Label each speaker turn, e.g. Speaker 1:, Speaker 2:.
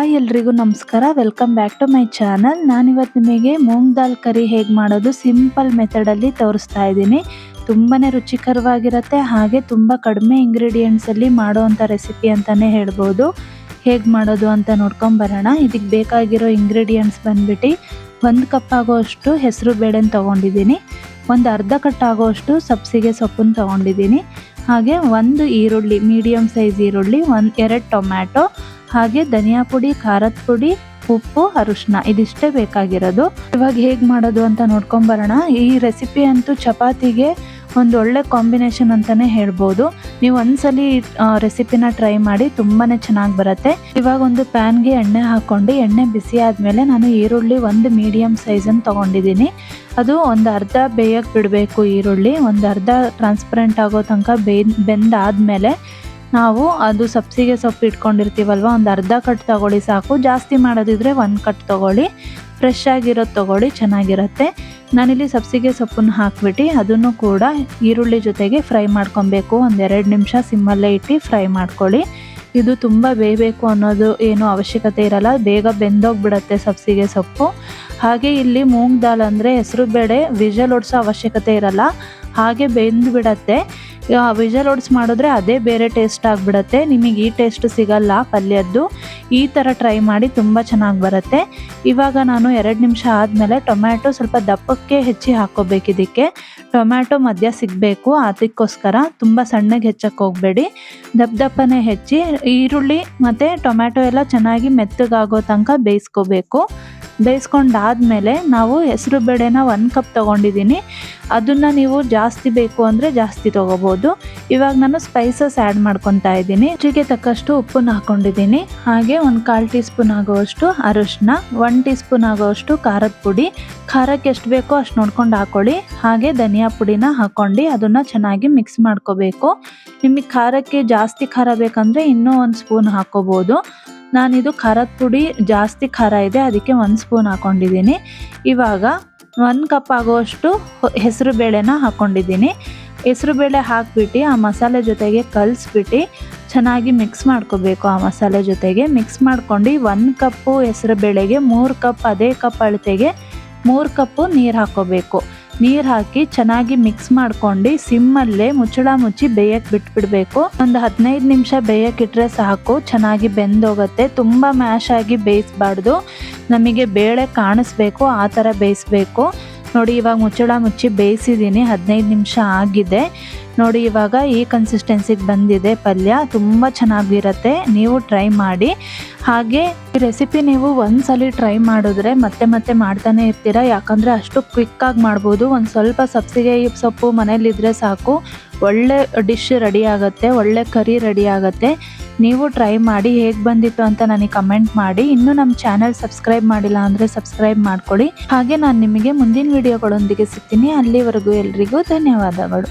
Speaker 1: Hi ಎಲ್ರಿಗೂ ನಮಸ್ಕಾರ. Welcome back to my channel ನಾನಿವತ್ತು ನಿಮಗೆ ಮೂಂಗ್ ದಾಲ್ ಕರಿ ಹೇಗೆ ಮಾಡೋದು ಸಿಂಪಲ್ ಮೆಥಡಲ್ಲಿ ತೋರಿಸ್ತಾ ಇದ್ದೀನಿ. ತುಂಬಾ ರುಚಿಕರವಾಗಿರುತ್ತೆ, ಹಾಗೆ ತುಂಬ ಕಡಿಮೆ ಇಂಗ್ರೀಡಿಯೆಂಟ್ಸಲ್ಲಿ ಮಾಡೋವಂಥ ರೆಸಿಪಿ ಅಂತಲೇ ಹೇಳ್ಬೋದು. ಹೇಗೆ ಮಾಡೋದು ಅಂತ ನೋಡ್ಕೊಂಬರೋಣ ಇದಕ್ಕೆ ಬೇಕಾಗಿರೋ ಇಂಗ್ರೀಡಿಯೆಂಟ್ಸ್ ಬಂದ್ಬಿಟ್ಟು ಒಂದು ಕಪ್ ಆಗೋಷ್ಟು ಹೆಸರು ಬೇಳೆನ ತೊಗೊಂಡಿದ್ದೀನಿ. ಒಂದು ಅರ್ಧ ಕಟ್ ಆಗೋಷ್ಟು ಸಬ್ಸಿಗೆ ಸೊಪ್ಪನ್ನು ತೊಗೊಂಡಿದ್ದೀನಿ. ಹಾಗೆ ಒಂದು ಈರುಳ್ಳಿ ಮೀಡಿಯಮ್ ಸೈಜ್ ಈರುಳ್ಳಿ, ಒಂದು, ಎರಡು ಟೊಮ್ಯಾಟೊ ಹಾಗೆ ಧನಿಯಾ ಪುಡಿ, ಖಾರದ ಪುಡಿ, ಉಪ್ಪು, ಅರಿಶಿನ, ಇದಿಷ್ಟೇ ಬೇಕಾಗಿರೋದು. ಇವಾಗ ಹೇಗೆ ಮಾಡೋದು ಅಂತ ನೋಡ್ಕೊಂಬರೋಣ. ಈ ರೆಸಿಪಿ ಅಂತೂ ಚಪಾತಿಗೆ ಒಂದು ಒಳ್ಳೆ ಕಾಂಬಿನೇಷನ್ ಅಂತಲೇ ಹೇಳ್ಬೋದು. ನೀವು ಒಂದ್ಸಲಿ ರೆಸಿಪಿನ ಟ್ರೈ ಮಾಡಿ ತುಂಬಾ ಚೆನ್ನಾಗಿ ಬರುತ್ತೆ. ಇವಾಗ ಒಂದು ಪ್ಯಾನ್ಗೆ ಎಣ್ಣೆ ಹಾಕ್ಕೊಂಡು ಎಣ್ಣೆ ಬಿಸಿ ಆದಮೇಲೆ ನಾನು ಈರುಳ್ಳಿ ಒಂದು ಮೀಡಿಯಮ್ ಸೈಜನ್ನು ತೊಗೊಂಡಿದ್ದೀನಿ. ಅದು ಒಂದು ಅರ್ಧ ಬೇಯಕ್ಕೆ ಬಿಡಬೇಕು ಈರುಳ್ಳಿ. ಒಂದು ಅರ್ಧ ಟ್ರಾನ್ಸ್ಪರೆಂಟ್ ಆಗೋ ತನಕ ಬೇಯ್, ಬೆಂದಾದಮೇಲೆ ನಾವು ಅದು ಸಬ್ಸಿಗೆ ಸೊಪ್ಪು ಇಟ್ಕೊಂಡಿರ್ತೀವಲ್ವ, ಒಂದು ಅರ್ಧ ಕಟ್ ತೊಗೊಳ್ಳಿ ಸಾಕು. ಜಾಸ್ತಿ ಮಾಡೋದಿದ್ರೆ ಒಂದು ಕಟ್ ತೊಗೊಳ್ಳಿ. ಫ್ರೆಶ್ ಆಗಿರೋದು ತೊಗೊಳ್ಳಿ, ಚೆನ್ನಾಗಿರುತ್ತೆ. ನಾನಿಲ್ಲಿ ಸಬ್ಸಿಗೆ ಸೊಪ್ಪನ್ನು ಹಾಕ್ಬಿಟ್ಟು ಅದನ್ನು ಕೂಡ ಈರುಳ್ಳಿ ಜೊತೆಗೆ ಫ್ರೈ ಮಾಡ್ಕೊಬೇಕು. ಒಂದೆರಡು ನಿಮಿಷ ಸಿಮ್ಮಲ್ಲೇ ಇಟ್ಟು ಫ್ರೈ ಮಾಡ್ಕೊಳ್ಳಿ. ಇದು ತುಂಬ ಬೇಯಬೇಕು ಅನ್ನೋದು ಏನು ಅವಶ್ಯಕತೆ ಇರಲ್ಲ. ಬೇಗ ಬೆಂದೋಗ್ಬಿಡತ್ತೆ ಸಬ್ಸಿಗೆ ಸೊಪ್ಪು. ಹಾಗೆ ಇಲ್ಲಿ ಮೂಂಗ್ ದಾಲ್ ಅಂದರೆ ಹೆಸರು ಬೇಳೆ ವಿಜಲ್ ಓಡಿಸೋ ಅವಶ್ಯಕತೆ ಇರಲ್ಲ. ಹಾಗೆ ಬೆಂದು ಬಿಡತ್ತೆ ವಿಜಲ್ ಓಡಿಸ್ ಮಾಡಿದ್ರೆ ಅದೇ ಬೇರೆ ಟೇಸ್ಟ್ ಆಗಿಬಿಡತ್ತೆ. ನಿಮಗೆ ಈ ಟೇಸ್ಟ್ ಸಿಗಲ್ಲ ಪಲ್ಯದ್ದು. ಈ ಥರ ಟ್ರೈ ಮಾಡಿ ತುಂಬ ಚೆನ್ನಾಗಿ ಬರುತ್ತೆ. ಇವಾಗ ನಾನು ಎರಡು ನಿಮಿಷ ಆದಮೇಲೆ ಟೊಮ್ಯಾಟೊ ಸ್ವಲ್ಪ ದಪ್ಪಕ್ಕೆ ಹೆಚ್ಚಿ ಹಾಕ್ಕೋಬೇಕು ಟೊಮ್ಯಾಟೊ ಮಧ್ಯ ಸಿಗಬೇಕು, ಅದಕ್ಕೋಸ್ಕರ ತುಂಬ ಸಣ್ಣಗೆ ಹೆಚ್ಚಕ್ಕೆ ಹೋಗಬೇಡಿ. ದಪ್ಪ ದಪ್ಪನೇ ಹೆಚ್ಚಿ ಈರುಳ್ಳಿ ಮತ್ತು ಟೊಮ್ಯಾಟೊ ಎಲ್ಲ ಚೆನ್ನಾಗಿ ಮೆತ್ತಗಾಗೋ ತನಕ ಬೇಯಿಸ್ಕೋಬೇಕು. ಬೇಯಿಸ್ಕೊಂಡಾದ್ಮೇಲೆ ನಾವು ಹೆಸರು ಬೇಳೆನ ಒಂದು ಕಪ್ ತೊಗೊಂಡಿದ್ದೀನಿ. ಅದನ್ನು ನೀವು ಜಾಸ್ತಿ ಬೇಕು ಅಂದರೆ ಜಾಸ್ತಿ ತೊಗೋಬೋದು. ಇವಾಗ ನಾನು ಸ್ಪೈಸಸ್ ಆ್ಯಡ್ ಮಾಡ್ಕೊತಾ ಇದ್ದೀನಿ. ರುಚಿಗೆ ತಕ್ಕಷ್ಟು ಉಪ್ಪನ್ನ ಹಾಕ್ಕೊಂಡಿದ್ದೀನಿ ಹಾಗೆ ಒಂದು ಕಾಲು ಟೀ ಸ್ಪೂನ್ ಆಗೋವಷ್ಟು ಅರಶಿನ ಒನ್ ಟೀ ಸ್ಪೂನ್ ಆಗೋವಷ್ಟು ಖಾರದ ಪುಡಿ. ಖಾರಕ್ಕೆ ಎಷ್ಟು ಬೇಕೋ ಅಷ್ಟು ನೋಡ್ಕೊಂಡು ಹಾಕ್ಕೊಳ್ಳಿ ಹಾಗೆ ಧನಿಯಾ ಪುಡಿನ ಹಾಕ್ಕೊಂಡು ಅದನ್ನು ಚೆನ್ನಾಗಿ ಮಿಕ್ಸ್ ಮಾಡ್ಕೋಬೇಕು. ನಿಮಗೆ ಖಾರಕ್ಕೆ ಜಾಸ್ತಿ ಖಾರ ಬೇಕಂದರೆ ಇನ್ನೂ ಒಂದು ಸ್ಪೂನ್ ಹಾಕ್ಕೋಬೋದು ನಾನಿದು ಖಾರದ ಪುಡಿ, ಜಾಸ್ತಿ ಖಾರ ಇದೆ, ಅದಕ್ಕೆ ಒಂದು ಸ್ಪೂನ್ ಹಾಕ್ಕೊಂಡಿದ್ದೀನಿ ಇವಾಗ ಒಂದು ಕಪ್ ಆಗುವಷ್ಟು ಹೆಸರು ಬೇಳೆನ ಹಾಕ್ಕೊಂಡಿದ್ದೀನಿ ಹೆಸರು ಬೇಳೆ ಹಾಕ್ಬಿಟ್ಟು ಆ ಮಸಾಲೆ ಜೊತೆಗೆ ಕಲಿಸ್ಬಿಟ್ಟು ಚೆನ್ನಾಗಿ ಮಿಕ್ಸ್ ಮಾಡ್ಕೋಬೇಕು ಆ ಮಸಾಲೆ ಜೊತೆಗೆ. ಮಿಕ್ಸ್ ಮಾಡ್ಕೊಂಡು ಒಂದು ಕಪ್ಪು ಹೆಸರು ಬೇಳೆಗೆ ಮೂರು ಕಪ್ ಅದೇ ಕಪ್ ಅಳತೆಗೆ ಮೂರು ಕಪ್ಪು ನೀರು ಹಾಕ್ಕೋಬೇಕು. ನೀರು ಹಾಕಿ ಚೆನ್ನಾಗಿ ಮಿಕ್ಸ್ ಮಾಡ್ಕೊಂಡು ಸಿಮ್ಮಲ್ಲೇ ಮುಚ್ಚಳ ಮುಚ್ಚಿ ಬೇಯಕ್ಕೆ ಬಿಟ್ಬಿಡ್ಬೇಕು. ಒಂದು ಹದಿನೈದು ನಿಮಿಷ ಬೇಯಕ್ಕಿಟ್ರೆ ಸಾಕು, ಚೆನ್ನಾಗಿ ಬೆಂದೋಗುತ್ತೆ, ತುಂಬ ಮ್ಯಾಶ್ ಆಗಿ ಬೇಯಿಸ್ಬಾರ್ದು. ನಮಗೆ ಬೇಳೆ ಕಾಣಿಸ್ಬೇಕು, ಆ ಥರ ಬೇಯಿಸ್ಬೇಕು. ನೋಡಿ, ಇವಾಗ ಮುಚ್ಚಳ ಮುಚ್ಚಿ ಬೇಯಿಸಿದ್ದೀನಿ. ಹದಿನೈದು ನಿಮಿಷ ಆಗಿದೆ. ನೋಡಿ, ಇವಾಗ ಈ ಕನ್ಸಿಸ್ಟೆನ್ಸಿಗೆ ಬಂದಿದೆ ಪಲ್ಯ. ತುಂಬ ಚೆನ್ನಾಗಿರುತ್ತೆ. ನೀವು ಟ್ರೈ ಮಾಡಿ. ಹಾಗೆ ಈ ರೆಸಿಪಿ ನೀವು ಒಂದ್ಸಲಿ ಟ್ರೈ ಮಾಡಿದ್ರೆ ಮತ್ತೆ ಮತ್ತೆ ಮಾಡ್ತಾನೆ ಇರ್ತೀರ? ಯಾಕಂದರೆ ಅಷ್ಟು ಕ್ವಿಕ್ಕಾಗಿ ಮಾಡ್ಬೋದು. ಒಂದು ಸ್ವಲ್ಪ ಸಬ್ಸಿಗೆ ಸೊಪ್ಪು ಮನೇಲಿದ್ದರೆ ಸಾಕು. ಒಳ್ಳೆ ಡಿಶ್ ರೆಡಿ ಆಗುತ್ತೆ. ಒಳ್ಳೆ ಕರಿ ರೆಡಿ ಆಗುತ್ತೆ. ನೀವು ಟ್ರೈ ಮಾಡಿ ಹೇಗೆ ಬಂದಿತ್ತು ಅಂತ ನನಗೆ ಕಮೆಂಟ್ ಮಾಡಿ. ಇನ್ನೂ ನಮ್ಮ ಚಾನಲ್ ಸಬ್ಸ್ಕ್ರೈಬ್ ಮಾಡಿಲ್ಲ ಅಂದರೆ ಸಬ್ಸ್ಕ್ರೈಬ್ ಮಾಡ್ಕೊಳ್ಳಿ ಹಾಗೆ ನಾನು ನಿಮಗೆ ಮುಂದಿನ ವಿಡಿಯೋಗಳೊಂದಿಗೆ ಸಿಗ್ತೀನಿ. ಅಲ್ಲಿವರೆಗೂ ಎಲ್ರಿಗೂ ಧನ್ಯವಾದಗಳು.